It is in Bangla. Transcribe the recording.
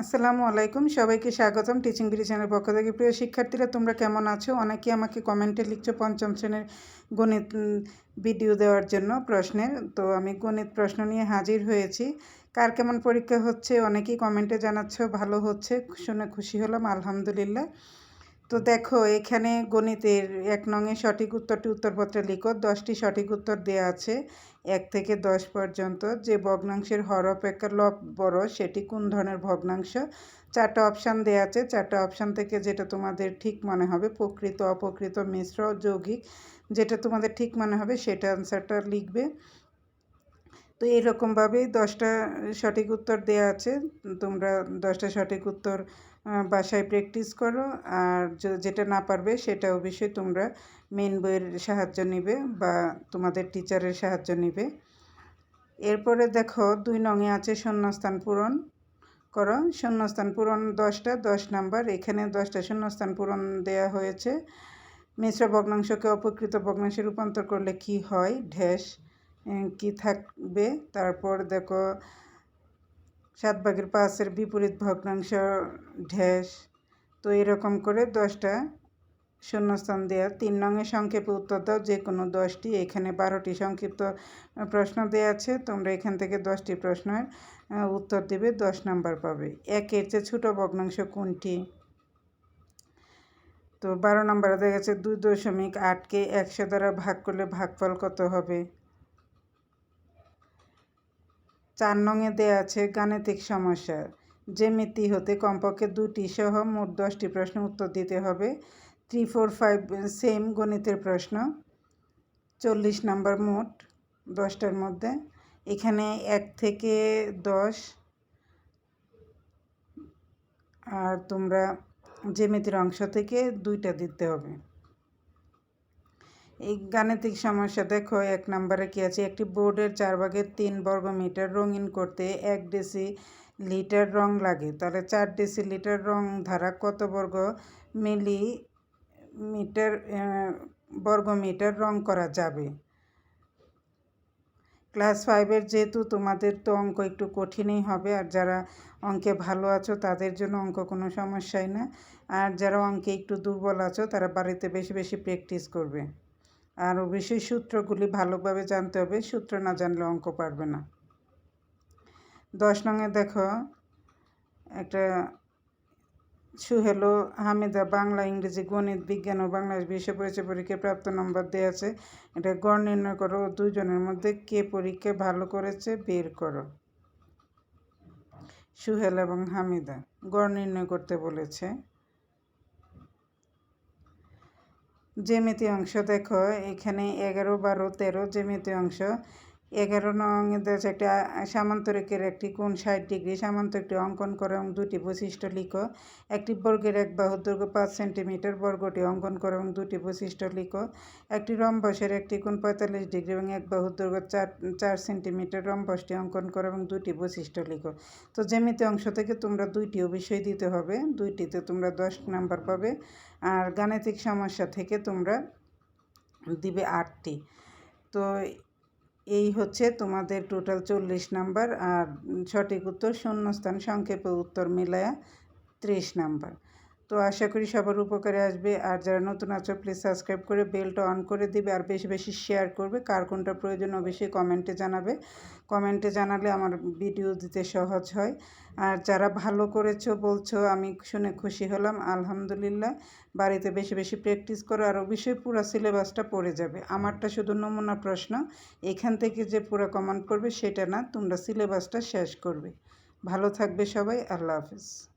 আসসালামু আলাইকুম, সবাইকে স্বাগতম টিচিং বিডি চ্যানেল পক্ষ থেকে। প্রিয় শিক্ষার্থীরা, তোমরা কেমন আছো? অনেকে আমাকে কমেন্টে লিখছো পঞ্চম শ্রেণির গণিত ভিডিও দেওয়ার জন্য প্রশ্নের। তো আমি গণিত প্রশ্ন নিয়ে হাজির হয়েছি। কার কেমন পরীক্ষা হচ্ছে? অনেকেই কমেন্টে জানাচ্ছ, ভালো হচ্ছে, শুনে খুশি হলাম, আলহামদুলিল্লাহ। তো দেখো, এখানে গণিতের এক নঙে সঠিক উত্তরটি উত্তরপত্রে লিখো। দশটি সঠিক উত্তর দেওয়া আছে। এক থেকে দশ পর্যন্ত যে ভগ্নাংশের হর অপেক্ষা লব বড়, সেটি কোন ধরনের ভগ্নাংশ? চারটা অপশান দেওয়া আছে। চারটা অপশান থেকে যেটা তোমাদের ঠিক মনে হবে, প্রকৃত অপকৃত মিশ্র, যৌগিক, যেটা তোমাদের ঠিক মনে হবে, সেটা আনসারটা লিখবে। তো এইরকমভাবেই দশটা সঠিক উত্তর দেওয়া আছে। তোমরা দশটা সঠিক উত্তর বাসায় প্র্যাকটিস করো। আর যেটা না পারবে সেটা অবশ্যই তোমরা মেন বইয়ের সাহায্য নিবে বা তোমাদের টিচারের সাহায্য নিবে। এরপরে দেখো দুই নঙে আছে শূন্যস্থান পূরণ। করো শূন্যস্থান পূরণ দশটা দশ নাম্বার। এখানে দশটা শূন্যস্থান পূরণ দেয়া হয়েছে। মিশ্র ভগ্নাংশকে অপকৃত ভগ্নাংশে রূপান্তর করলে কি হয়? উম, কি থাকবে? তারপর দেখো সাত ভাগের পাঁচের বিপরীত ভগ্নাংশ ঢ্যাস তো এরকম করে দশটা শূন্যস্থান দেওয়া তিন নঙের সংক্ষেপে উত্তর দাও, যে কোনো দশটি। এখানে বারোটি সংক্ষিপ্ত প্রশ্ন দেওয়া আছে। তোমরা এখান থেকে দশটি প্রশ্নের উত্তর দেবে, দশ নাম্বার পাবে। একের চেয়ে ছোটো ভগ্নাংশ কোনটি? তো বারো নম্বরে দেখা যাচ্ছে দুই দশমিক আটকে একশো দ্বারা ভাগ করলে ভাগফল কত হবে? চার নঙে দেয়া আছে গাণিতিক সমস্যা। জ্যামিতি হতে কমপক্ষে দুটি সহ মোট দশটি প্রশ্ন উত্তর দিতে হবে। থ্রি, ফোর, ফাইভ, সেম গণিতের প্রশ্ন। চল্লিশ নাম্বার মোট দশটার মধ্যে। এখানে এক থেকে দশ। আর তোমরা জ্যামিতির অংশ থেকে দুইটা দিতে হবে। এই গাণিতিক সমস্যা দেখো, এক নম্বরে কি আছে? একটি বোর্ডের চার ভাগের তিন বর্গ মিটার রঙিন করতে এক ডেসি লিটার রং লাগে। তাহলে চার ডেসি লিটার রং ধারা কত বর্গ মিলি মিটার বর্গ মিটার রং করা যাবে? ক্লাস ফাইভের যেহেতু তোমাদের তো অঙ্ক একটু কঠিনই হবে, আর যারা অঙ্কে ভালো আছো তাদের জন্য অঙ্ক কোনো সমস্যাই না। আর যারা অঙ্কে একটু দুর্বল আছো তারা বাড়িতে বেশি বেশি প্র্যাকটিস করবে। আর অবশ্যই সূত্রগুলি ভালোভাবে জানতে হবে। সূত্র না জানলে অঙ্ক পারবে না। দশ নঙে দেখো, একটা সুহেলো হামিদা, বাংলা, ইংরেজি, গণিত, বিজ্ঞান ও বাংলাদেশ বিশ্ব পরিচয় পরীক্ষায় প্রাপ্ত নম্বর দেওয়া আছে। এটা গড় নির্ণয় করো দুজনের মধ্যে কে পরীক্ষা ভালো করেছে বের করো। সুহেল এবং হামিদা গড় নির্ণয় করতে বলেছে। জ্যামিতি অংশ দেখো এখানে এগারো বারো তেরো জ্যামিতি অংশ। এগারো নং দেওয়া একটি সামান্তরিকের একটি কোণ ষাট ডিগ্রি, সামান্ত একটি অঙ্কন করো এবং দুটি বৈশিষ্ট্য লিখো। একটি বর্গের এক বাহুর দৈর্ঘ্য পাঁচ সেন্টিমিটার, বর্গটি অঙ্কন করো এবং দুটি বৈশিষ্ট্য লিখো। একটি রম্বসের একটি কোণ পঁয়তাল্লিশ ডিগ্রি এবং এক বাহুর দৈর্ঘ্য চার চার সেন্টিমিটার, রম্বসটি অঙ্কন করো এবং দুটি বৈশিষ্ট্য লিখো। তো জ্যামিতি অংশ থেকে তোমরা দুইটি অবশ্যই দিতে হবে, দুইটিতে তোমরা দশ নাম্বার পাবে। আর গাণিতিক সমস্যা থেকে তোমরা দিবে আটটি। তো এই হচ্ছে তোমাদের টোটাল চল্লিশ নাম্বার আর সঠিক উত্তর শূন্যস্থান, সংক্ষেপে উত্তর মিলায়া ত্রিশ নাম্বার। তো আশা করি সবার উপকারে আসবে। আর যারা নতুন আছো প্লিজ সাবস্ক্রাইব করে বেলটা অন করে দিবে আর বেশি বেশি শেয়ার করবে। কার কোনটা প্রয়োজন অবশ্যই কমেন্টে জানাবে। কমেন্টে জানালে আমার ভিডিও দিতে সহজ হয়। আর যারা ভালো করেছ, বলছো, আমি শুনে খুশি হলাম, আলহামদুলিল্লাহ। বাড়িতে বেশি বেশি প্র্যাকটিস করো আর অবশ্যই পুরো সিলেবাসটা পড়ে যাবে। আমারটা শুধু নমুনা প্রশ্ন। এখান থেকে যে পুরো কমেন্ট করবে, সেটা না, তোমরা সিলেবাসটা শেষ করবে। ভালো থাকবে সবাই, আল্লাহ হাফিজ।